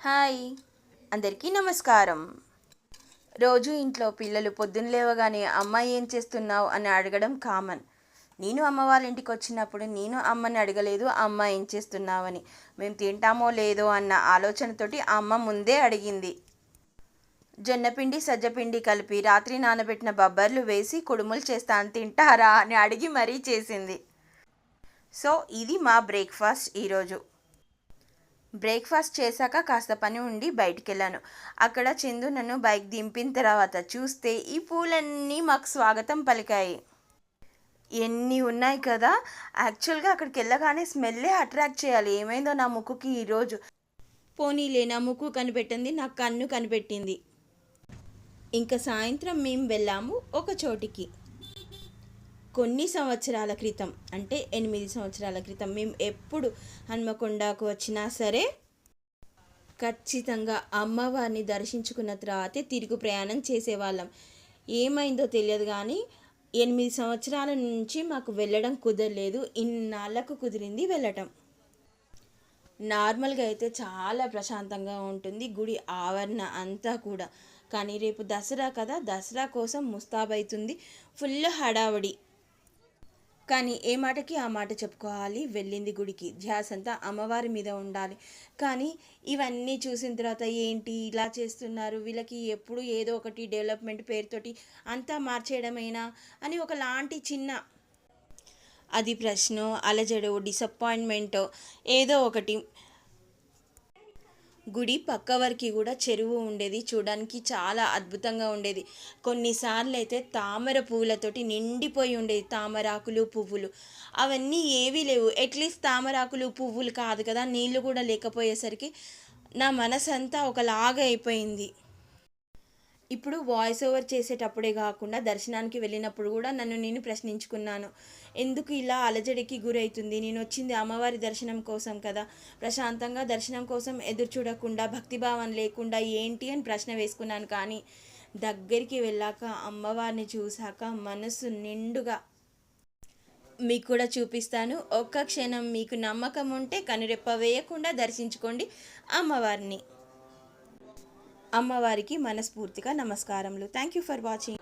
Hi. అందరికీ నమస్కారం. రోజు ఇంట్లో పిల్లలు పొద్దున్న లేవగానే అమ్మ ఏం చేస్తున్నావు? అని అడగడం కామన్. నేను అమ్మ వాళ్ళ ఇంటికి వచ్చినప్పుడు నేను అమ్మని అడగలేదు అమ్మ ఏం చేస్తున్నావని. మేము తింటామో లేదో అన్న ఆలోచనతోటి అమ్మ ముందే అడిగింది. జొన్నపిండి సజ్జపిండి కలిపి రాత్రి నానబెట్టిన బబ్బర్లు వేసి కుడుములు చేస్తాను తింటారా? అని అడిగి మరీ చేసింది. సో ఇది మా బ్రేక్ఫాస్ట్ ఈరోజు. బ్రేక్ఫాస్ట్ చేశాక కాస్త పని ఉండి బయటికి వెళ్ళాను అక్కడ చందు నన్ను బైక్ దింపిన తర్వాత చూస్తే ఈ పూలన్నీ మాకు స్వాగతం పలికాయి. ఎన్ని ఉన్నాయి కదా? యాక్చువల్గా అక్కడికి వెళ్ళగానే స్మెల్లే అట్రాక్ట్ చేయాలి. ఏమైందో నా ముక్కుకి ఈరోజు పోనీలే నా ముక్కు కనిపెట్టింది నా కన్ను కనిపెట్టింది. ఇంకా సాయంత్రం మేము వెళ్ళాము ఒక చోటికి. కొన్ని సంవత్సరాల క్రితం అంటే ఎనిమిది సంవత్సరాల క్రితం మేము ఎప్పుడు హన్మకొండకు వచ్చినా సరే ఖచ్చితంగా అమ్మవారిని దర్శించుకున్న తర్వాతే తిరుగు ప్రయాణం చేసేవాళ్ళం. ఏమైందో తెలియదు కానీ ఎనిమిది సంవత్సరాల నుంచి మాకు వెళ్ళడం కుదరలేదు. ఇన్నాళ్ళకు కుదిరింది వెళ్ళటం. నార్మల్గా అయితే చాలా ప్రశాంతంగా ఉంటుంది. గుడి ఆవరణ అంతా కూడా. కానీ రేపు దసరా కదా దసరా కోసం ముస్తాబైతుంది. ఫుల్ హడావడి. కానీ ఏ మాటకి ఆ మాట చెప్పుకోవాలి? వెళ్ళింది గుడికి. ధ్యాస అంతా అమ్మవారి మీద ఉండాలి. కానీ ఇవన్నీ చూసిన తర్వాత ఏంటి? ఇలా చేస్తున్నారు. వీళ్ళకి ఎప్పుడు ఏదో ఒకటి డెవలప్మెంట్ పేరుతోటి అంతా మార్చేయడమేనా? అని ఒకలాంటి చిన్న అది ప్రశ్న అలజడు డిసప్పాయింట్మెంటో ఏదో ఒకటి గుడి పక్క వరకు కూడా చెరువు ఉండేది. చూడడానికి చాలా అద్భుతంగా ఉండేది. కొన్నిసార్లు అయితే తామర పువ్వులతోటి నిండిపోయి ఉండేది. తామరాకులు పువ్వులు. అవన్నీ ఏవీ లేవు. అట్లీస్ట్ తామరాకులు పువ్వులు కాదు కదా. నీళ్ళు కూడా లేకపోయేసరికి నా మనసంతా ఒకలాగా అయిపోయింది. ఇప్పుడు వాయిస్ ఓవర్ చేసేటప్పుడే కాకుండా దర్శనానికి వెళ్ళినప్పుడు కూడా నన్ను నేను ప్రశ్నించుకున్నాను. ఎందుకు ఇలా అలజడికి గురవుతుంది నేను వచ్చింది అమ్మవారి దర్శనం కోసం కదా. ప్రశాంతంగా దర్శనం కోసం ఎదురు చూడకుండా భక్తిభావం లేకుండా ఏంటి అని ప్రశ్న వేసుకున్నాను కానీ దగ్గరికి వెళ్ళాక అమ్మవారిని చూశాక మనసు నిండుగా మీకు కూడా చూపిస్తాను. ఒక్క క్షణం మీకు నమ్మకం ఉంటే కనురెప్ప వేయకుండా దర్శించుకోండి అమ్మవారిని. అమ్మవారికి మనస్ఫూర్తిగా నమస్కారములు. Thank you for watching